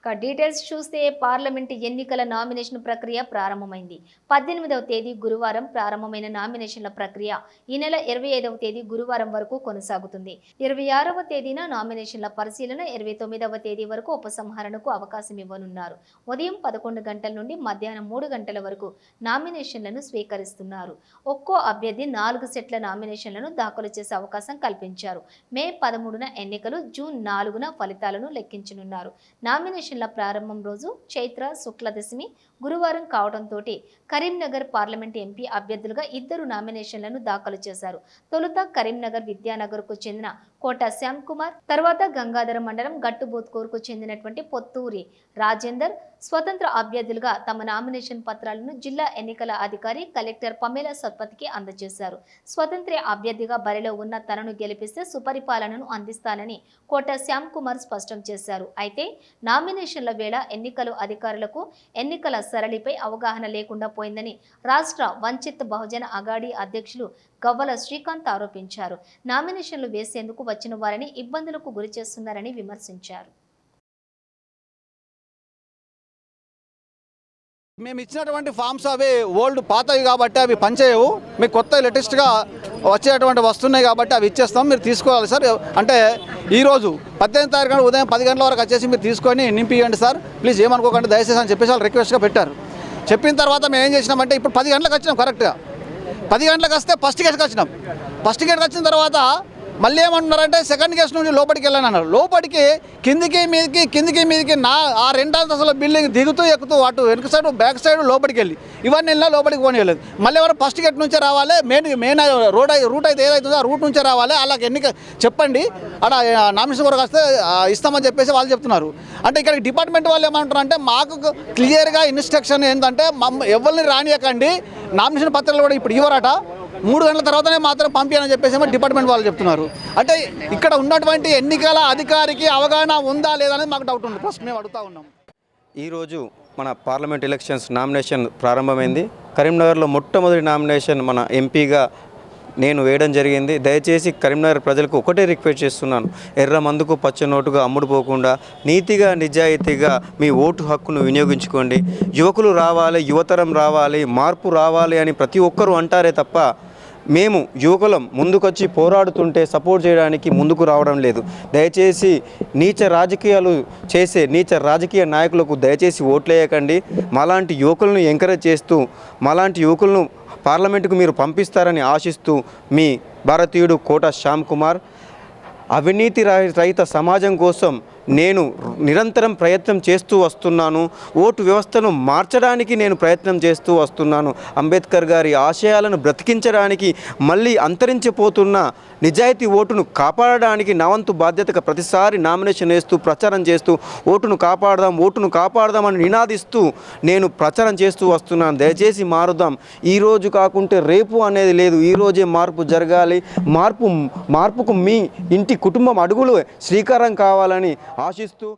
ఇక డీటెయిల్స్ చూస్తే పార్లమెంటు ఎన్నికల నామినేషన్ ప్రక్రియ ప్రారంభమైంది. పద్దెనిమిదవ తేదీ గురువారం ప్రారంభమైన నామినేషన్ల ప్రక్రియ ఈ నెల ఇరవై ఐదవ తేదీ గురువారం వరకు కొనసాగుతుంది. ఇరవై ఆరవ తేదీన నామినేషన్ల పరిశీలన ఇరవై తొమ్మిదవ తేదీ వరకు ఉపసంహరణకు అవకాశం ఇవ్వనున్నారు. ఉదయం పదకొండు గంటల నుండి మధ్యాహ్నం మూడు గంటల వరకు నామినేషన్లను స్వీకరిస్తున్నారు. ఒక్కో అభ్యర్థి నాలుగు సెట్ల నామినేషన్లను దాఖలు చేసే అవకాశం కల్పించారు. మే పదమూడున ఎన్నికలు జూన్ నాలుగున ఫలితాలను లెక్కించనున్నారు. నామినేషన్ నామినేషన్ల ప్రారంభం రోజు చైత్ర శుక్లదశమి గురువారం కావడంతో కరీంనగర్ పార్లమెంట్ ఎంపీ అభ్యర్థులుగా ఇద్దరు నామినేషన్లను దాఖలు చేశారు. తొలుత కరీంనగర్ విద్యానగర్కు చెందిన కోట శ్యామ్ కుమార్ తర్వాత గంగాధర మండలం గట్టుబోత్కూరుకు చెందినటువంటి పొత్తూరి రాజేందర్ స్వతంత్ర అభ్యర్థులుగా తమ నామినేషన్ పత్రాలను జిల్లా ఎన్నికల అధికారి కలెక్టర్ పమేలా సత్పతికి అందజేశారు. స్వతంత్ర అభ్యర్థిగా బరిలో ఉన్న తనను గెలిపిస్తే సుపరిపాలనను అందిస్తానని కోట శ్యామ్ కుమార్ స్పష్టం చేశారు. అయితే నామినేషన్ల వేళ ఎన్నికలు అధికారులకు ఎన్నికల సరళిపై అవగాహన లేకుండా పోయిందని రాష్ట్ర వంచిత్ బహుజన అగాడి అధ్యక్షులు గవ్వల శ్రీకాంత్ ఆరోపించారు. నామినేషన్లు వేసేందుకు వచ్చిన వారిని ఇబ్బందులకు గురి చేస్తున్నారని విమర్శించారు. మేము ఇచ్చినటువంటి ఫామ్స్ అవి ఓల్డ్ పాతవి కాబట్టి అవి పనిచేయవు. మీకు కొత్త లేటెస్ట్గా వచ్చేటువంటి వస్తున్నాయి కాబట్టి అవి ఇచ్చేస్తాం. మీరు తీసుకోవాలి సార్. అంటే ఈరోజు పద్దెనిమిది తారీఖు ఉదయం పది గంటల వరకు వచ్చేసి మీరు తీసుకొని నింపియండి సార్. ప్లీజ్ ఏమనుకోకండి దయచేసి అని చెప్పేసి వాళ్ళు రిక్వెస్ట్గా పెట్టారు. చెప్పిన తర్వాత మేము ఏం చేసినామంటే ఇప్పుడు పది గంటలకు వచ్చినాం కరెక్ట్గా పది గంటలకు వస్తే ఫస్ట్ గేట్కి వచ్చినాం. ఫస్ట్ గేట్కి వచ్చిన తర్వాత మళ్ళీ ఏమంటున్నారంటే సెకండ్ గెస్ట్ నుండి లోపలికి వెళ్ళాను అన్నారు. లోపలికి కిందికి మీదకి కిందికి మీదకి నా ఆ రెండంతస్తుల బిల్డింగ్ దిగుతూ ఎక్కుతూ అటు వెనుక సైడ్ బ్యాక్ సైడ్ లోపలికి వెళ్ళి. ఇవన్నీ వెళ్ళినా లోపలికి పోనీయలేదు. మళ్ళీ ఎవరు ఫస్ట్ గేట్ నుంచే రావాలి? మెయిన్ మెయిన్ రోడ్ రూట్ అయితే ఏదైతుందో ఆ రూట్ నుంచే రావాలి? అలాగే ఎన్నిక చెప్పండి. అక్కడ నామినేషన్ కొరకు వస్తే ఇస్తామని చెప్పేసి వాళ్ళు చెప్తున్నారు. అంటే ఇక్కడ డిపార్ట్మెంట్ వాళ్ళు ఏమంటారు అంటే మాకు క్లియర్గా ఇన్స్ట్రక్షన్ ఏంటంటే మమ్మ ఎవరిని రానియకండి. నామినేషన్ పత్రాలు కూడా ఇప్పుడు ఇవ్వరట. మూడు గంటల తర్వాతనే మాత్రం పంపించాలని చెప్పేసి ఏమో డిపార్ట్మెంట్ వాళ్ళు చెప్తున్నారు. అంటే ఇక్కడ ఉన్నటువంటి ఎన్నికల అధికారికి అవగాహన ఉందా లేదా అనేది మాకు డౌట్ ఉంది. ఫస్ట్ మేము అడుగుతా ఉన్నాం. ఈరోజు మన పార్లమెంట్ ఎలక్షన్స్ నామినేషన్ ప్రారంభమైంది. కరీంనగర్లో మొట్టమొదటి నామినేషన్ మన ఎంపీగా నేను వేయడం జరిగింది. దయచేసి కరీంనగర్ ప్రజలకు ఒకటే రిక్వెస్ట్ చేస్తున్నాను. ఎర్ర మందుకు పచ్చ నోటుగా అమ్ముడు పోకుండా నీతిగా నిజాయితీగా మీ ఓటు హక్కును వినియోగించుకోండి. యువకులు రావాలి యువతరం రావాలి మార్పు రావాలి అని ప్రతి ఒక్కరూ అంటారే తప్ప మేము యువకులం ముందుకొచ్చి పోరాడుతుంటే సపోర్ట్ చేయడానికి ముందుకు రావడం లేదు. దయచేసి నీచ రాజకీయాలు చేసే నీచ రాజకీయ నాయకులకు దయచేసి ఓట్లేయకండి. మాలాంటి యువకులను ఎంకరేజ్ చేస్తూ మాలాంటి యువకులను పార్లమెంటుకు మీరు పంపిస్తారని ఆశిస్తూ మీ భారతీయుడు కోట శ్యామ్ కుమార్ అవినీతి రహిత సమాజం కోసం నేను నిరంతరం ప్రయత్నం చేస్తూ వస్తున్నాను. ఓటు వ్యవస్థను మార్చడానికి నేను ప్రయత్నం చేస్తూ వస్తున్నాను. అంబేద్కర్ గారి ఆశయాలను బ్రతికించడానికి మళ్ళీ అంతరించిపోతున్న నిజాయితీ ఓటును కాపాడడానికి నా వంతు బాధ్యతగా ప్రతిసారి నామినేషన్ వేస్తూ ప్రచారం చేస్తూ ఓటును కాపాడదాం ఓటును కాపాడదామని నినాదిస్తూ నేను ప్రచారం చేస్తూ వస్తున్నాను. దయచేసి మారుదాం. ఈ రోజు కాకుంటే రేపు అనేది లేదు. ఈరోజే మార్పు జరగాలి. మార్పు మార్పుకు మీ ఇంటి కుటుంబం అడుగులు శ్రీకారం కావాలని ఆశిస్తూ